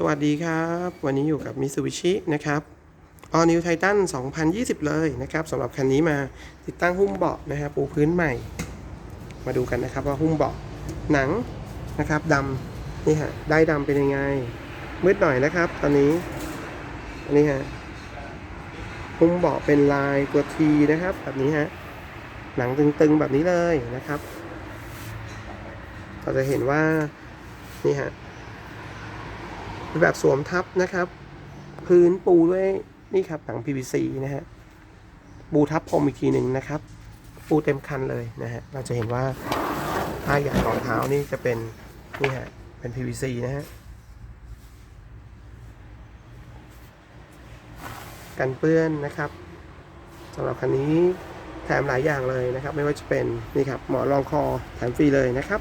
สวัสดีครับ วันนี้อยู่กับ Mitsubishi นะครับ All New Titan 2020 เลยนะครับสำหรับคันนี้มาติดตั้งหุ้มเบาะนะฮะปูพื้นใหม่ มาดูกันนะครับว่าหุ้มเบาะหนังนะครับดำนี่ฮะได้ดำเป็นยังไง มืดหน่อยนะครับ ตอนนี้อันนี้ฮะหุ้มเบาะเป็นลายตัวทีนะครับ แบบนี้ฮะหนังตึงๆแบบนี้เลยนะครับ เราจะเห็นว่านี่ฮะ แบบสวมทับนะครับ พื้นปูด้วยนี่ครับหนัง PVC นะฮะปูทับพรมอีกทีหนึ่งนะครับ ปูเต็มคันเลยนะฮะเราจะเห็นว่าผ้าใหญ่รองเท้านี่จะเป็นนี่ฮะเป็น PVC นะฮะกันเปื้อนนะครับสำหรับคันนี้แถมหลายอย่างเลยนะครับ ไม่ว่าจะเป็นนี่ครับหมอนรองคอแถมฟรีเลยนะครับ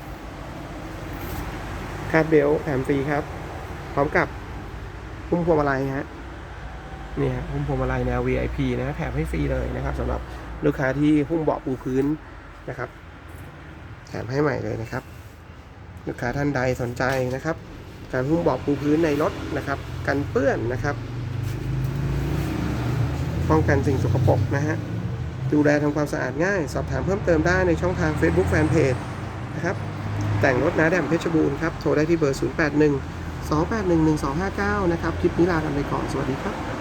คาดเบลแถมฟรีครับ พร้อมกับหุ้มพวงมาลัยฮะนี่ฮะหุ้มพวงมาลัยแนว VIP นะแถมให้ฟรีเลยนะครับสำหรับลูกค้าที่หุ้มเบาะปูพื้นนะครับ แถมให้ใหม่เลยนะครับ ลูกค้าท่านใดสนใจนะครับ การหุ้มเบาะปูพื้นในรถนะครับ กันเปื้อนนะครับป้องกันสิ่งสกปรกนะฮะดูแลทำความสะอาดง่าย สอบถามเพิ่มเติมได้ในช่องทาง Facebook Fanpage นะครับ แต่งรถนาแดมเพชรบูรณ์ครับ โทรได้ที่เบอร์ 081 2811259 นะครับ คลิปนี้ลากันไปก่อน สวัสดีครับ